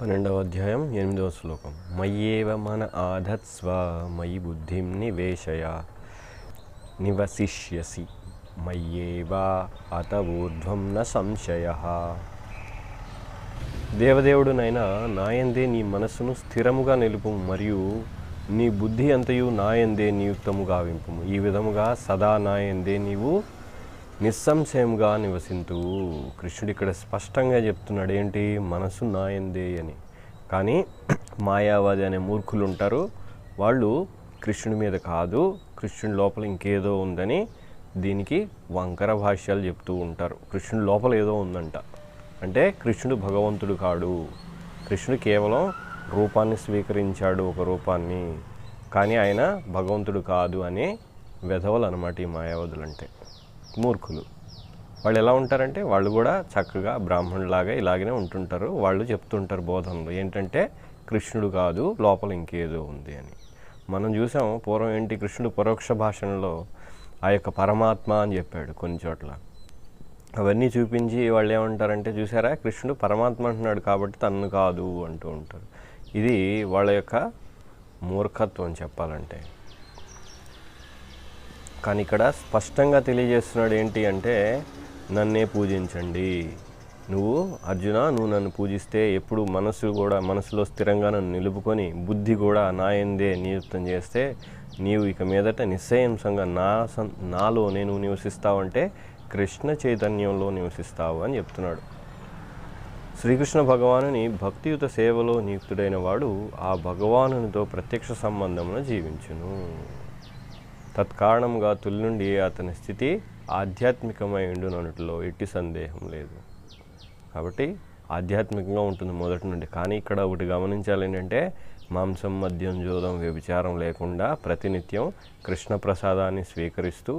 పన్నెండవ అధ్యాయం ఎనిమిదవ శ్లోకం. మయ్యేవ మన ఆధత్స్వ మయి బుద్ధిం నివేశయ నివసిష్యసి. మయ్యేవ అత ఊర్ధ్వం న సంశయ. దేవదేవుడునైనా నాయందే నీ మనస్సును స్థిరముగా నిలుపు మరియు నీ బుద్ధి అంతయు నాయందే నియుక్తముగా వింపుము. ఈ విధముగా సదా నాయందే నీవు నిస్సంశయంగా నివసింతువు కృష్ణుడు ఇక్కడ స్పష్టంగా చెప్తున్నాడు ఏంటి? మనసు నాయందే అని. కానీ మాయావాది అనే మూర్ఖులు ఉంటారు. వాళ్ళు కృష్ణుడి మీద కాదు కృష్ణుడి లోపల ఇంకేదో ఉందని దీనికి వంకర భాష్యాలు చెప్తూ ఉంటారు. కృష్ణుడి లోపల ఏదో ఉందంట. అంటే కృష్ణుడు భగవంతుడు కాడు. కృష్ణుడు కేవలం రూపాన్ని స్వీకరించాడు ఒక రూపాన్ని. కానీ ఆయన భగవంతుడు కాదు అని వెధవలు అనమాట ఈ మాయావదులు అంటే మూర్ఖులు. వాళ్ళు ఎలా ఉంటారంటే వాళ్ళు కూడా చక్కగా బ్రాహ్మణులాగా ఇలాగనే ఉంటుంటారు. వాళ్ళు చెప్తుంటారు బోధనలు. ఏంటంటే కృష్ణుడు కాదు లోపల ఇంకేదో ఉంది అని. మనం చూసాం పూర్వం ఏంటి కృష్ణుడు పరోక్ష భాషణలో ఆ యొక్క పరమాత్మ అని చెప్పాడు కొన్ని చోట్ల. అవన్నీ చూపించి వాళ్ళు ఏమంటారంటే చూసారా? కృష్ణుడు పరమాత్మ అంటున్నాడు కాబట్టి తన్ను కాదు అంటూ ఉంటారు. ఇది వాళ్ళ యొక్క మూర్ఖత్వం చెప్పాలంటే. కానీ ఇక్కడ స్పష్టంగా తెలియజేస్తున్నాడు ఏంటి అంటే నన్నే పూజించండి. నువ్వు అర్జున నువ్వు నన్ను పూజిస్తే ఎప్పుడు మనసు కూడా మనసులో స్థిరంగా నన్ను నిలుపుకొని బుద్ధి కూడా నాయందే నియుక్తం చేస్తే నీవు ఇక మీదట నిశ్చయంసంగా నా సం- నాలో నేను నివసిస్తావంటే కృష్ణ చైతన్యంలో నివసిస్తావు అని చెప్తున్నాడు. శ్రీకృష్ణ భగవానుని భక్తియుత సేవలో నియుక్తుడైన వాడు ఆ భగవానునితో ప్రత్యక్ష సంబంధమును జీవించును. తత్కారణంగా తొలి నుండి అతని స్థితి ఆధ్యాత్మికమై ఉండునట్లో ఎట్టి సందేహం లేదు. కాబట్టి ఆధ్యాత్మికంగా ఉంటుంది మొదటి నుండి. కానీ ఇక్కడ ఒకటి గమనించాలి ఏంటంటే మాంసం మద్యం జోదం వ్యభిచారం లేకుండా ప్రతినిత్యం కృష్ణ ప్రసాదాన్ని స్వీకరిస్తూ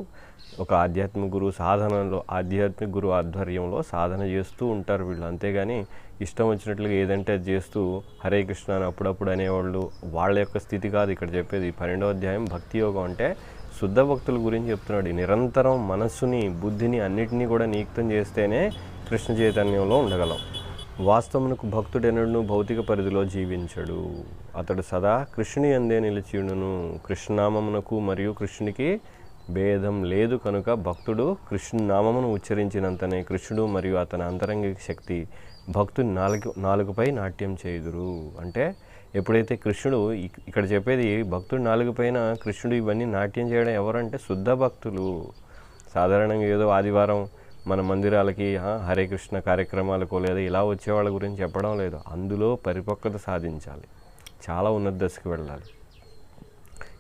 ఒక ఆధ్యాత్మిక గురువు సాధనలో ఆధ్యాత్మిక గురువు ఆధ్వర్యంలో సాధన చేస్తూ ఉంటారు వీళ్ళు. అంతేగాని ఇష్టం వచ్చినట్లుగా ఏదంటే అది చేస్తూ హరే కృష్ణ అని అప్పుడప్పుడు అనేవాళ్ళు వాళ్ళ యొక్క స్థితి కాదు. ఇక్కడ చెప్పేది పన్నెండో అధ్యాయం భక్తి యోగం అంటే శుద్ధ భక్తుల గురించి చెప్తున్నాడు. నిరంతరం మనస్సుని బుద్ధిని అన్నిటినీ కూడా నియుక్తం చేస్తేనే కృష్ణ చైతన్యంలో ఉండగలం. వాస్తవమునకు భక్తుడెనడును భౌతిక పరిధిలో జీవించడు. అతడు సదా కృష్ణుని అందే నిలిచియుడును. కృష్ణనామమునకు మరియు కృష్ణునికి భేదం లేదు కనుక భక్తుడు కృష్ణనామమును ఉచ్చరించినంతనే కృష్ణుడు మరియు అతని అంతరంగిక శక్తి భక్తుని నాలుగు నాలుగుపై నాట్యం చేయుదురు. అంటే ఎప్పుడైతే కృష్ణుడు ఇక్కడ చెప్పేది భక్తుడు నాలుగు పైన కృష్ణుడు ఇవన్నీ నాట్యం చేయడం ఎవరంటే శుద్ధ భక్తులు. సాధారణంగా ఏదో ఆదివారం మన మందిరాలకి హరే కృష్ణ కార్యక్రమాలకు లేదా ఇలా వచ్చే వాళ్ళ గురించి చెప్పడం లేదు. అందులో పరిపక్వత సాధించాలి. చాలా ఉన్నత దశకు వెళ్ళాలి.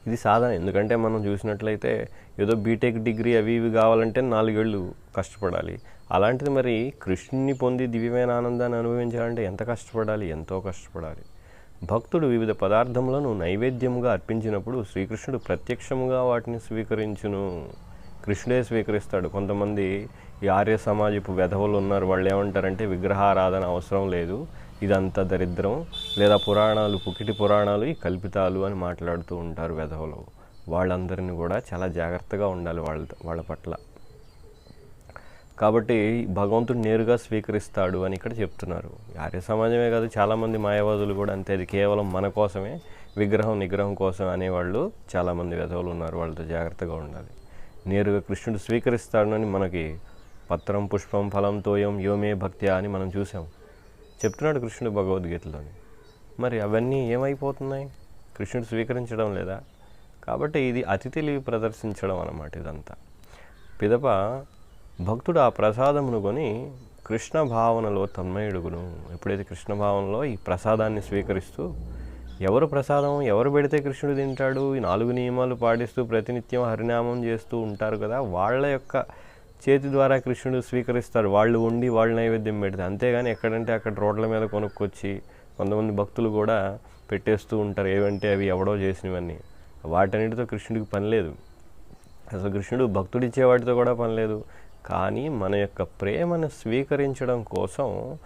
ఇది సాధన. ఎందుకంటే మనం చూసినట్లయితే ఏదో బీటెక్ డిగ్రీ అవి ఇవి కావాలంటే నాలుగేళ్ళు కష్టపడాలి. అలాంటిది మరి కృష్ణుని పొంది దివ్యమైన ఆనందాన్ని అనుభవించాలంటే ఎంత కష్టపడాలి? ఎంతో కష్టపడాలి. భక్తుడు వివిధ పదార్థములను నైవేద్యముగా అర్పించినప్పుడు శ్రీకృష్ణుడు ప్రత్యక్షముగా వాటిని స్వీకరించును. కృష్ణుడే స్వీకరిస్తాడు. కొంతమంది ఈ ఆర్య సమాజపు వెధవులు ఉన్నారు. వాళ్ళు ఏమంటారంటే విగ్రహారాధన అవసరం లేదు. ఇదంతా దరిద్రం. లేదా పురాణాలు పుకిటి పురాణాలు ఈ కల్పితాలు అని మాట్లాడుతూ ఉంటారు వెధవులు. వాళ్ళందరినీ కూడా చాలా జాగ్రత్తగా ఉండాలి వాళ్ళ వాళ్ళ పట్ల. కాబట్టి భగవంతుడు నేరుగా స్వీకరిస్తాడు అని ఇక్కడ చెప్తున్నారు. ఆర్య సమాజమే కాదు చాలామంది మాయావాదులు కూడా అంతే. అది కేవలం మన కోసమే విగ్రహం నిగ్రహం కోసం అనేవాళ్ళు చాలామంది వెధవులు ఉన్నారు వాళ్ళతో జాగ్రత్తగా ఉండాలి. నేరుగా కృష్ణుడు స్వీకరిస్తాడని మనకి పత్రం పుష్పం ఫలం తోయం యోమే భక్త్య అని మనం చూసాం. చెప్తున్నాడు కృష్ణుడు భగవద్గీతలోని. మరి అవన్నీ ఏమైపోతున్నాయి? కృష్ణుడు స్వీకరించడం లేదా? కాబట్టి ఇది అతి తెలివి ప్రదర్శించడం అన్నమాట ఇదంతా. పిదప భక్తుడు ఆ ప్రసాదమును కొని కృష్ణ భావనలో తన్మయుడుగును. ఎప్పుడైతే కృష్ణ భావనలో ఈ ప్రసాదాన్ని స్వీకరిస్తూ ఎవరు ప్రసాదం ఎవరు పెడితే కృష్ణుడు తింటాడు ఈ నాలుగు నియమాలు పాటిస్తూ ప్రతినిత్యం హరినామం చేస్తూ ఉంటారు కదా వాళ్ళ యొక్క చేతి ద్వారా కృష్ణుడు స్వీకరిస్తారు. వాళ్ళు ఉండి వాళ్ళ నైవేద్యం పెడతారు అంతేగాని ఎక్కడంటే అక్కడ రోడ్ల మీద కొనుక్కొచ్చి కొంతమంది భక్తులు కూడా పెట్టేస్తూ ఉంటారు. ఏవంటే అవి ఎవడో చేసినవన్నీ. వాటన్నిటితో కృష్ణుడికి పని లేదు. అసలు కృష్ణుడు భక్తుడిచ్చే వాటితో కూడా పని లేదు. కానీ మన యొక్క ప్రేమను స్వీకరించడం కోసం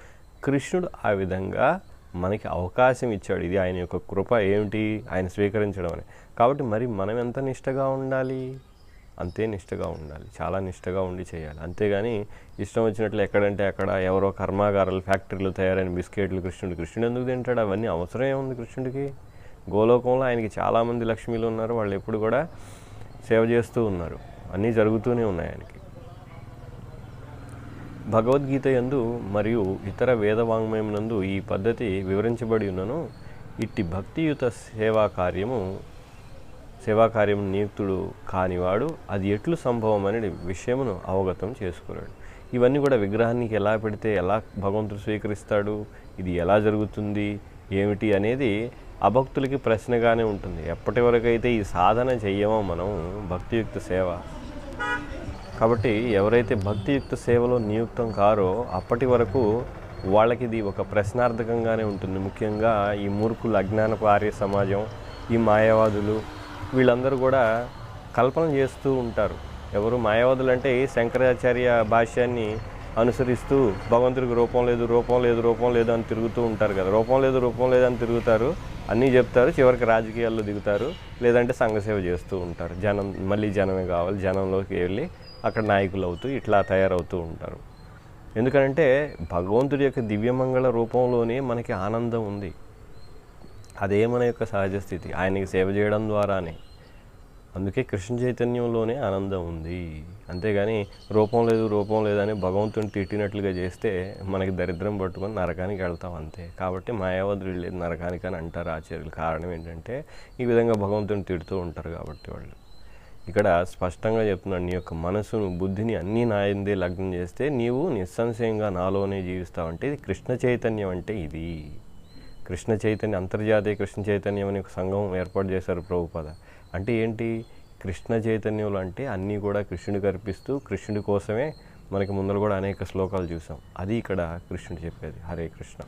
కృష్ణుడు ఆ విధంగా మనకి అవకాశం ఇచ్చాడు. ఇది ఆయన యొక్క కృప ఏమిటి? ఆయన స్వీకరించడం అని. కాబట్టి మరి మనం ఎంత నిష్టగా ఉండాలి? అంతే నిష్టగా ఉండాలి. చాలా నిష్టగా ఉండి చేయాలి. అంతేగాని ఇష్టం వచ్చినట్లు ఎక్కడంటే అక్కడ ఎవరో కర్మాగారాలు ఫ్యాక్టరీలు తయారైన బిస్కెట్లు కృష్ణుడు కృష్ణుడు ఎందుకు తింటాడు? అవన్నీ అవసరం ఏముంది కృష్ణుడికి. గోలోకంలో ఆయనకి చాలామంది లక్ష్మీలు ఉన్నారు. వాళ్ళు ఎప్పుడు కూడా సేవ చేస్తూ ఉన్నారు. అన్నీ జరుగుతూనే ఉన్నాయి ఆయనకి. భగవద్గీత యందు మరియు ఇతర వేదవాంగ్మయం నందు ఈ పద్ధతి వివరించబడి ఉన్నను. ఇట్టి భక్తియుత సేవా కార్యము సేవా కార్యం నియుక్తుడు కానివాడు అది ఎట్లు సంభవం అనే విషయమును అవగతం చేసుకున్నాడు. ఇవన్నీ కూడా విగ్రహానికి ఎలా పెడితే ఎలా భగవంతుడు స్వీకరిస్తాడు ఇది ఎలా జరుగుతుంది ఏమిటి అనేది అభక్తులకి ప్రశ్నగానే ఉంటుంది. ఎప్పటి వరకు అయితే ఈ సాధన చెయ్యమో మనం భక్తియుక్త సేవ. కాబట్టి ఎవరైతే భక్తియుక్త సేవలో నియుక్తం కారో అప్పటి వరకు వాళ్ళకి ఇది ఒక ప్రశ్నార్థకంగానే ఉంటుంది. ముఖ్యంగా ఈ మూర్ఖులు అజ్ఞానపు ఆర్య సమాజం ఈ మాయావాదులు వీళ్ళందరూ కూడా కల్పన చేస్తూ ఉంటారు. ఎవరు మాయావాదులు అంటే శంకరాచార్య భాష్యాన్ని అనుసరిస్తూ భగవంతుడికి రూపం లేదు రూపం లేదు రూపం లేదు అని తిరుగుతూ ఉంటారు కదా. రూపం లేదు రూపం లేదు అని తిరుగుతారు. అన్నీ చెప్తారు. చివరికి రాజకీయాల్లో దిగుతారు. లేదంటే సంఘసేవ చేస్తూ ఉంటారు. జనం మళ్ళీ జనమే కావాలి. జనంలోకి వెళ్ళి అక్కడ నాయకులు అవుతూ ఇట్లా తయారవుతూ ఉంటారు. ఎందుకంటే భగవంతుడి యొక్క దివ్యమంగళ రూపంలోనే మనకి ఆనందం ఉంది. అదే మన యొక్క సహజ స్థితి. ఆయనకి సేవ చేయడం ద్వారానే. అందుకే కృష్ణ చైతన్యంలోనే ఆనందం ఉంది. అంతేగాని రూపం లేదు రూపం లేదని భగవంతుని తిట్టినట్లుగా చేస్తే మనకి దరిద్రం పట్టుకొని నరకానికి వెళ్తాం అంతే. కాబట్టి మాయావతులు లేదు నరకానికి అని అంటారు ఆచార్యులు. కారణం ఏంటంటే ఈ విధంగా భగవంతుని తిడుతూ ఉంటారు కాబట్టి వాళ్ళు. ఇక్కడ స్పష్టంగా చెప్తున్నాడు నీ యొక్క మనసును బుద్ధిని అన్నీ నాయందే లగ్నం చేస్తే నీవు నిస్సంశయంగా నాలోనే జీవిస్తావు అంటే ఇది కృష్ణ చైతన్యం అంటే ఇది. కృష్ణ చైతన్య అంతర్జాతీయ కృష్ణ చైతన్యం అనే ఒక సంఘం ఏర్పాటు చేశారు ప్రభుపద. అంటే ఏంటి? కృష్ణ చైతన్యులు అంటే అన్నీ కూడా కృష్ణుడు అర్పిస్తూ కృష్ణుడి కోసమే మనకి ముందర కూడా అనేక శ్లోకాలు చూసాం. అది ఇక్కడ కృష్ణుడు చెప్పేది హరే కృష్ణ.